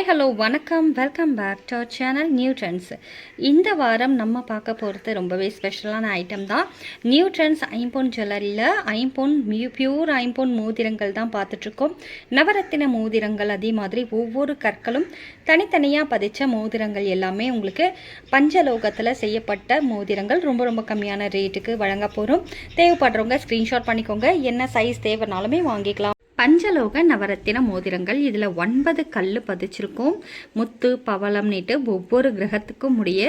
Hi hello வணக்கம். Welcome back to our channel new trends இந்த வாரம் நம்ம பார்க்க போகிறது ரொம்பவே ஸ்பெஷலான ஐட்டம் தான். நியூ ட்ரெண்ட்ஸ் ஐம்பொன் ஜுவல்லரியில் ஐம்பொன் மியூ பியூர் ஐம்பொன் மோதிரங்கள் தான் பார்த்துட்ருக்கோம். நவரத்தின மோதிரங்கள் அதே மாதிரி ஒவ்வொரு கற்களும் தனித்தனியாக பதிச்ச மோதிரங்கள் எல்லாமே உங்களுக்கு பஞ்சலோகத்தில் செய்யப்பட்ட மோதிரங்கள். ரொம்ப ரொம்ப கம்மியான ரேட்டுக்கு வழங்க போகிறோம் தேவைப்படுறவங்க ஸ்க்ரீன்ஷாட் பண்ணிக்கோங்க. என்ன சைஸ் தேவைனாலுமே வாங்கிக்கலாம். பஞ்சலோக நவரத்தின மோதிரங்கள். இதில் ஒன்பது கல் பதிச்சிருக்கும். முத்து பவளம்னுட்டு ஒவ்வொரு கிரகத்துக்கும் உடைய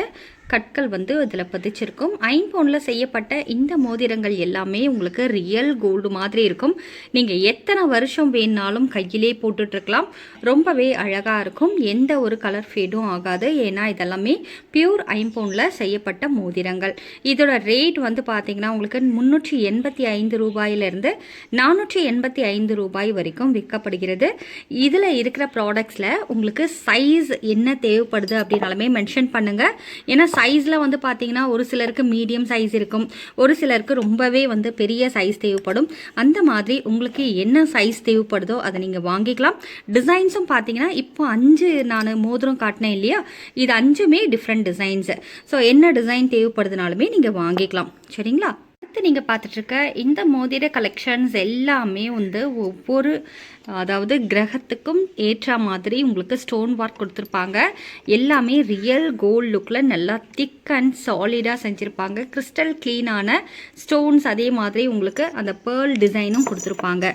கற்கள் வந்து இதில் பதிச்சிருக்கும். ஐம்பவுனில் செய்யப்பட்ட இந்த மோதிரங்கள் எல்லாமே உங்களுக்கு ரியல் கோல்டு மாதிரி இருக்கும். நீங்கள் எத்தனை வருஷம் வேணாலும் கையிலே போட்டுட்ருக்கலாம். ரொம்பவே அழகாக இருக்கும். எந்த ஒரு கலர் ஃபேடும் ஆகாது. ஏன்னா இதெல்லாமே பியூர் ஐம்பவுனில் செய்யப்பட்ட மோதிரங்கள். இதோட ரேட் வந்து பார்த்தீங்கன்னா உங்களுக்கு முந்நூற்றி எண்பத்தி ஐந்து ரூபாயிலிருந்து நானூற்றி எண்பத்தி ஐந்து ரூபாய் வரைக்கும் விற்கப்படுகிறது. இதில் இருக்கிற ப்ராடக்ட்ஸில் உங்களுக்கு சைஸ் என்ன தேவைப்படுது அப்படின்னாலுமே மென்ஷன் பண்ணுங்கள் ஏன்னா சைஸில் வந்து பார்த்தீங்கன்னா ஒரு சிலருக்கு மீடியம் சைஸ் இருக்கும். ஒரு சிலருக்கு ரொம்பவே வந்து பெரிய சைஸ் தேவைப்படும். அந்த மாதிரி உங்களுக்கு என்ன சைஸ் தேவைப்படுதோ அதை நீங்கள் வாங்கிக்கலாம். டிசைன்ஸும் பார்த்தீங்கன்னா இப்போ அஞ்சு நான் மோதிரம் காட்டினேன் இல்லையா? இது அஞ்சுமே டிஃப்ரெண்ட் டிசைன்ஸு ஸோ என்ன டிசைன் தேவைப்படுதுனாலுமே நீங்கள் வாங்கிக்கலாம். சரிங்களா? அடுத்து நீங்கள் பார்த்துட்ருக்க இந்த மோதிர கலெக்ஷன்ஸ் எல்லாமே வந்து ஒவ்வொரு அதாவது கிரகத்துக்கும் ஏற்ற மாதிரி உங்களுக்கு ஸ்டோன் ஒர்க் கொடுத்துருப்பாங்க. எல்லாமே ரியல் கோல்ட் லுக்கில் நல்லா திக் அண்ட் சாலிடாக செஞ்சுருப்பாங்க. கிறிஸ்டல் க்ளீனான ஸ்டோன்ஸ் அதே மாதிரி உங்களுக்கு அந்த பேர்ல் டிசைனும் கொடுத்துருப்பாங்க.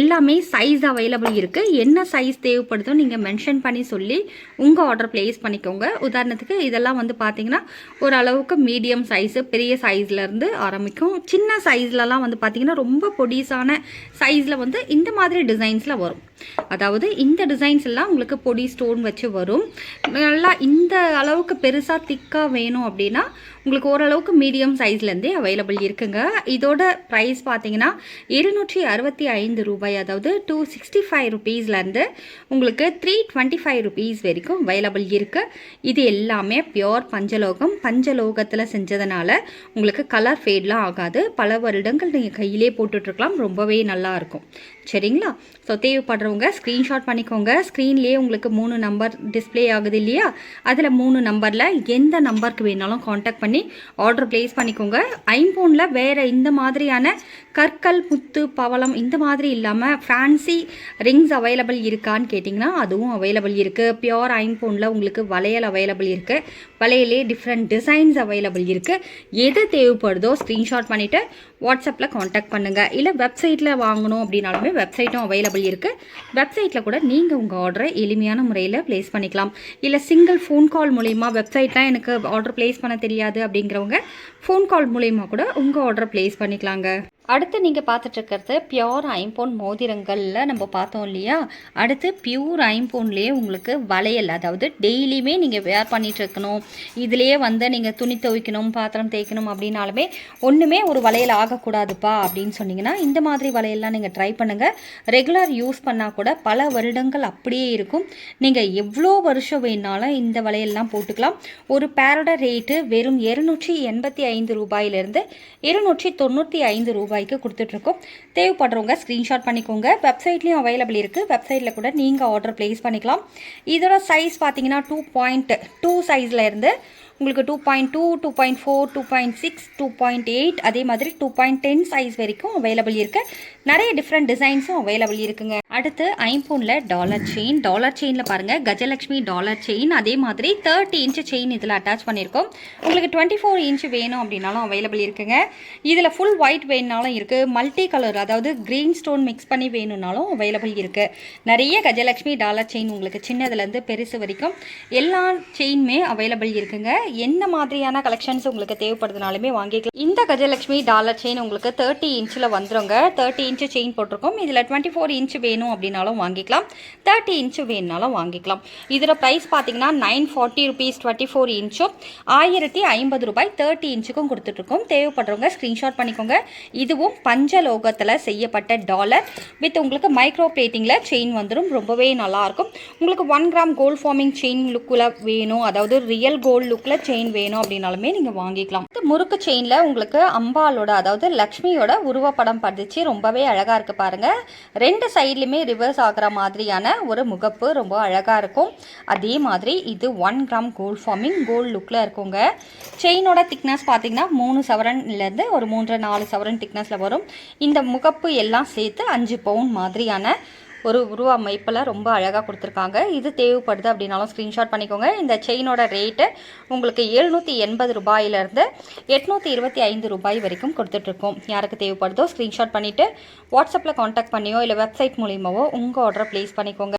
எல்லாமே சைஸ் அவைலபிள் இருக்குது என்ன சைஸ் தேவைப்படுதோ நீங்கள் மென்ஷன் பண்ணி சொல்லி உங்கள் ஆர்டர் ப்ளேஸ் பண்ணிக்கோங்க. உதாரணத்துக்கு இதெல்லாம் வந்து பார்த்தீங்கன்னா ஓரளவுக்கு மீடியம் சைஸு பெரிய சைஸ்லேருந்து ஆரம்பிக்கும். சின்ன சைஸ்லலாம் வந்து பார்த்தீங்கன்னா ரொம்ப பொடிசான சைஸில் வந்து இந்த மாதிரி டிசைன்ஸில் வரும். அதாவது இந்த டிசைன்ஸ் எல்லாம் உங்களுக்கு பொடி ஸ்டோன் வச்சு வரும். நல்லா இந்த அளவுக்கு பெருசாக திக்காக வேணும் அப்படின்னா உங்களுக்கு ஓரளவுக்கு மீடியம் சைஸ்லேருந்தே அவைலபிள் இருக்குங்க. இதோட ப்ரைஸ் பார்த்தீங்கன்னா இருநூற்றி அறுபத்தி ஐந்து ரூபாய் அதாவது டூ சிக்ஸ்டி ஃபைவ் ருபீஸ்லேருந்து உங்களுக்கு த்ரீ டுவெண்ட்டி ஃபைவ் ருபீஸ் வரைக்கும் அவைலபிள் இருக்குது இது எல்லாமே பியோர் பஞ்சலோகம். பஞ்சலோகத்தில் செஞ்சதுனால உங்களுக்கு கலர் ஃபேட்லாம் ஆகாது. பல வருடங்கள் நீங்கள் கையிலே போட்டுட்ருக்கலாம் ரொம்பவே நல்லாயிருக்கும் சரிங்களா? ஸோ தேவைப்படுறவங்க ஸ்க்ரீன்ஷாட் பண்ணிக்கோங்க. ஸ்க்ரீன்லேயே உங்களுக்கு மூணு நம்பர் டிஸ்ப்ளே ஆகுது இல்லையா? அதில் மூணு நம்பரில் எந்த நம்பருக்கு வேணாலும் காண்டாக்ட் பண்ணி ஆர்டர் ப்ளேஸ் பண்ணிக்கோங்க. ஐம்போனில் வேறு இந்த மாதிரியான கற்கள் முத்து பவளம் இந்த மாதிரி இல்லாமல் ஃபேன்சி ரிங்ஸ் அவைலபிள் இருக்கான்னு கேட்டிங்கன்னா அதுவும் அவைலபிள் இருக்குது பியோர் ஐம்போனில் உங்களுக்கு வளையல் அவைலபிள் இருக்குது வளையலே டிஃப்ரெண்ட் டிசைன்ஸ் அவைலபிள் இருக்குது எது தேவைப்படுதோ ஸ்க்ரீன்ஷாட் பண்ணிவிட்டு வாட்ஸ்அப்பில் காண்டாக்ட் பண்ணுங்கள் இல்லை வெப்சைட்டில் வாங்கணும் அப்படின்னாலுமே வெப்சைட்டும் அவைலபிள் இருக்குது வெப்சைட்டில் கூட நீங்கள் உங்கள் ஆர்டரை எளிமையான முறையில் ப்ளேஸ் பண்ணிக்கலாம். இல்லை சிங்கிள் ஃபோன் கால் மூலிமா வெப்சைட்லாம் எனக்கு ஆர்டர் ப்ளேஸ் பண்ண தெரியாது அப்படிங்கிறவங்க ஃபோன் கால் மூலயமா கூட உங்கள் ஆர்டரை ப்ளேஸ் பண்ணிக்கலாங்க. அடுத்து நீங்கள் பார்த்துட்ருக்கிறது பியோர் ஐம்பொன் மோதிரங்களில் நம்ம பார்த்தோம் இல்லையா? அடுத்து பியூர் ஐம்பொன்லேயே உங்களுக்கு வளையல் அதாவது டெய்லியுமே நீங்கள் வேர் பண்ணிட்டு இருக்கணும் இதுலேயே வந்து நீங்கள் துணி துவைக்கணும் பாத்திரம் தேய்க்கணும் அப்படின்னாலுமே ஒன்றுமே ஒரு வளையல் ஆகக்கூடாதுப்பா அப்படின்னு சொன்னீங்கன்னா இந்த மாதிரி வளையல்லாம் நீங்கள் ட்ரை பண்ணுங்கள் ரெகுலர் யூஸ் பண்ணால் கூட பல வருடங்கள் அப்படியே இருக்கும். நீங்கள் எவ்வளோ வருஷம் வேணாலும் இந்த வளையல்லாம் போட்டுக்கலாம். ஒரு பேரோட ரேட்டு வெறும் இருநூற்றி எண்பத்தி ஐந்து ரூபாயிலிருந்து இருநூற்றி தொண்ணூற்றி ஐந்து ரூபாய் ரூபாய்க்கு கொடுத்துட்ருக்கோம். தேவைப்படுறவங்க ஸ்க்ரீன்ஷாட் பண்ணிக்கோங்க. வெப்சைட்லேயும் அவைலபிள் இருக்குது வெப்சைட்டில் கூட நீங்கள் ஆர்டர் ப்ளேஸ் பண்ணிக்கலாம். இதோட சைஸ் பார்த்தீங்கன்னா டூ பாயிண்ட் டூ சைஸில் இருந்து உங்களுக்கு two point two two point four two point six two point eight அதே மாதிரி டூ பாயிண்ட் டென் சைஸ் வரைக்கும் அவைலபிள் இருக்குது நிறைய டிஃப்ரெண்ட் டிசைன்ஸும் அவைலபிள் இருக்குங்க. அடுத்து ஐம்பூனில் டாலர் செயின் டாலர் செயினில் பாருங்கள் கஜலக்ஷ்மி டாலர் செயின் அதே மாதிரி தேர்ட்டி இன்ச்சு செயின் இதில் அட்டாச் பண்ணியிருக்கோம் உங்களுக்கு டுவெண்ட்டி ஃபோர் இன்ச் வேணும் அப்படின்னாலும் அவைலபிள் இருக்குங்க. இதில் ஃபுல் ஒயிட் வேணுனாலும் இருக்குது மல்டி கலர் அதாவது க்ரீன் ஸ்டோன் மிக்ஸ் பண்ணி வேணும்னாலும் அவைலபிள் இருக்குது நிறைய கஜலக்ஷ்மி டாலர் செயின் உங்களுக்கு சின்னதுலேருந்து பெருசு வரைக்கும் எல்லா செயினுமே அவைலபிள் இருக்குங்க. என்ன மாதிரியான கலெக்ஷன்ஸ் உங்களுக்கு தேவைப்படுதுனாலுமே வாங்கிக்கலாம். இந்த கஜலக்ஷ்மி டாலர் செயின் உங்களுக்கு தேர்ட்டி இன்ச்சில் வந்துருங்க. தேர்ட்டி இன்ச்சு செயின் போட்டிருக்கோம். இதில் டுவெண்ட்டி ஃபோர் இன்ச் வேணும் அப்படின்னாலும் வாங்கிக்கலாம். தேர்ட்டி இன்ச்சு வேணுனாலும் வாங்கிக்கலாம். இதோட ப்ரைஸ் பார்த்தீங்கன்னா nine forty rupees twenty four இன்ச்சும் ஆயிரத்தி ஐம்பது ரூபாய் தேர்ட்டி இன்ச்சுக்கும் கொடுத்துட்ருக்கோம் தேவைப்படுறவங்க ஸ்க்ரீன்ஷாட் பண்ணிக்கோங்க. இதுவும் பஞ்சலோகத்தில் செய்யப்பட்ட டாலர் வித் உங்களுக்கு மைக்ரோ பிளேட்டிங்கில் செயின் வந்துடும் ரொம்பவே நல்லாயிருக்கும். உங்களுக்கு one gram gold forming chain லுக்கில் வேணும். அதாவது ரியல் கோல்ட் லுக்கில் செயின் வேணும் அப்படின்னாலுமே நீங்கள் வாங்கிக்கலாம். இந்த முறுக்கு செயினில் உங்களுக்கு அம்பாலோட அதாவது லக்ஷ்மியோட உருவப்படம் பதிச்சு ரொம்பவே அழகாக இருக்குது பாருங்கள் ரெண்டு சைட்லையுமே ரிவர்ஸ் ஆகிற மாதிரியான ஒரு முகப்பு ரொம்ப அழகாக இருக்கும். அதே மாதிரி இது one gram gold forming gold லுக்கில் இருக்குங்க. செயினோட திக்னஸ் பார்த்தீங்கன்னா மூணு சவரன்லேருந்து ஒரு மூன்று நாலு சவரன் திக்னஸில் வரும். இந்த முகப்பு எல்லாம் சேர்த்து அஞ்சு பவுன் மாதிரியான ஒரு உருவ அமைப்பில் ரொம்ப அழகாக கொடுத்துருக்காங்க. இது தேவைப்படுது அப்படின்னாலும் ஸ்க்ரீன்ஷாட் பண்ணிக்கோங்க. இந்த செயினோட ரேட்டு உங்களுக்கு எழுநூற்றி எண்பது ரூபாயிலேருந்து எட்நூற்றி இருபத்தி ஐந்து ரூபாய் வரைக்கும் கொடுத்துட்ருக்கோம். யாருக்கு தேவைப்படுதோ ஸ்க்ரீன்ஷாட் பண்ணிவிட்டு வாட்ஸ்அப்பில் காண்டாக்ட் பண்ணியோ இல்லை வெப்சைட் மூலியமாவோ உங்கள் ஆர்டரை ப்ளேஸ் பண்ணிக்கோங்க.